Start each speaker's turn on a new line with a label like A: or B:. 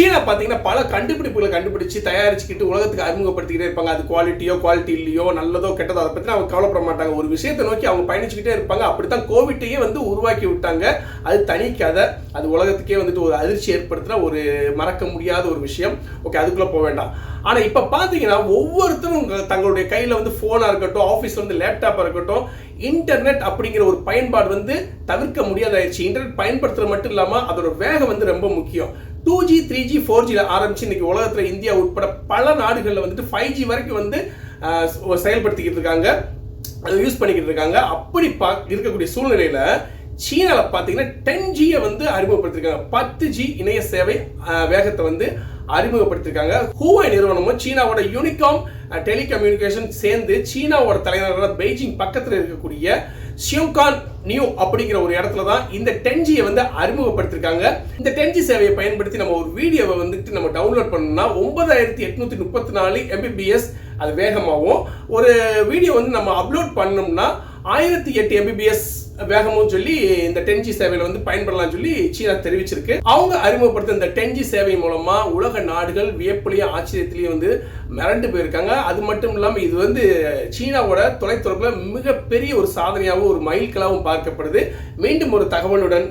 A: சீனா பார்த்தீங்கன்னா பல கண்டுபிடிப்புகளை கண்டுபிடிச்சு தயாரிச்சுக்கிட்டு உலகத்துக்கு அறிமுகப்படுத்திக்கிட்டே இருப்பாங்க. அது குவாலிட்டியோ குவாலிட்டி இல்லையோ நல்லதோ கெட்டதோ அதை பற்றி அவங்க கவலைப்பட மாட்டாங்க. ஒரு விஷயத்தை நோக்கி அவங்க பயணிச்சுக்கிட்டே இருப்பாங்க. அப்படித்தான் கோவிட்டையே வந்து உருவாக்கி விட்டாங்க. அது தனி கதை அது உலகத்துக்கே வந்துட்டு ஒரு அதிர்ச்சி ஏற்படுத்தின ஒரு மறக்க முடியாத ஒரு விஷயம். ஓகே அதுக்குள்ளே போக வேண்டாம். ஆனால் இப்போ பார்த்தீங்கன்னா ஒவ்வொருத்தரும் தங்களுடைய கையில் வந்து ஃபோனாக இருக்கட்டும் ஆஃபீஸில் வந்து லேப்டாப்பாக இருக்கட்டும் இன்டர்நெட் அப்படிங்கிற ஒரு பயன்பாடு வந்து தவிர்க்க முடியாதாயிருச்சு இன்டர்நெட் பயன்படுத்துறது மட்டும் இல்லாமல் அதோட வேகம் வந்து ரொம்ப முக்கியம். Two G three G four ஜியில் ஆரம்பித்து இன்னைக்கு உலகத்தில் இந்தியா உட்பட பல நாடுகளில் வந்துட்டு ஃபைவ் ஜி வரைக்கும் வந்து செயல்படுத்திக்கிட்டு இருக்காங்க. அதை யூஸ் பண்ணிக்கிட்டு இருக்காங்க. அப்படி பா இருக்கக்கூடிய சூழ்நிலையில் சீனாவில் பார்த்தீங்கன்னா டென் ஜியை வந்து அறிமுகப்படுத்திருக்காங்க. பத்து ஜி இணைய சேவை வேகத்தை வந்து அறிமுகப்படுத்திருக்காங்க. ஹூவாய் நிறுவனமும் சீனாவோட யூனிகாம் டெலிகம்யூனிகேஷன் சேர்ந்து சீனாவோட தலைநகரான பெய்ஜிங் பக்கத்தில் இருக்கக்கூடிய ஷியோங்கான் நியூ அப்படிங்கிற ஒரு இடத்துல தான் இந்த டென்ஜியை வந்து அறிமுகப்படுத்திருக்காங்க. இந்த டென்ஜி சேவையை பயன்படுத்தி நம்ம ஒரு வீடியோவை வந்துட்டு நம்ம டவுன்லோட் பண்ணோம்னா ஒன்பதாயிரத்தி எட்நூத்தி முப்பத்தி நாலு எம்பிபிஎஸ் அது வேகமாகவும் ஒரு வீடியோ வந்து நம்ம அப்லோட் பண்ணோம்னா ஆயிரத்தி எட்டு எம்பிபிஎஸ் வேகமும் சொல்லி இந்த டென் ஜி சேவையில வந்து பயன்படலாம் சொல்லி சீனா தெரிவிச்சிருக்கு. அவங்க அறிமுகப்படுத்த இந்த டென் ஜி சேவை மூலமா உலக நாடுகள் வியப்புலையும் ஆச்சரியத்திலையும் வந்து மிரண்டு போயிருக்காங்க. அது மட்டும் இல்லாம இது வந்து சீனாவோட தொலைத்தொடர்புல மிகப்பெரிய ஒரு சாதனையாகவும் ஒரு மைல்களாகவும் பார்க்கப்படுது. மீண்டும் ஒரு தகவலுடன்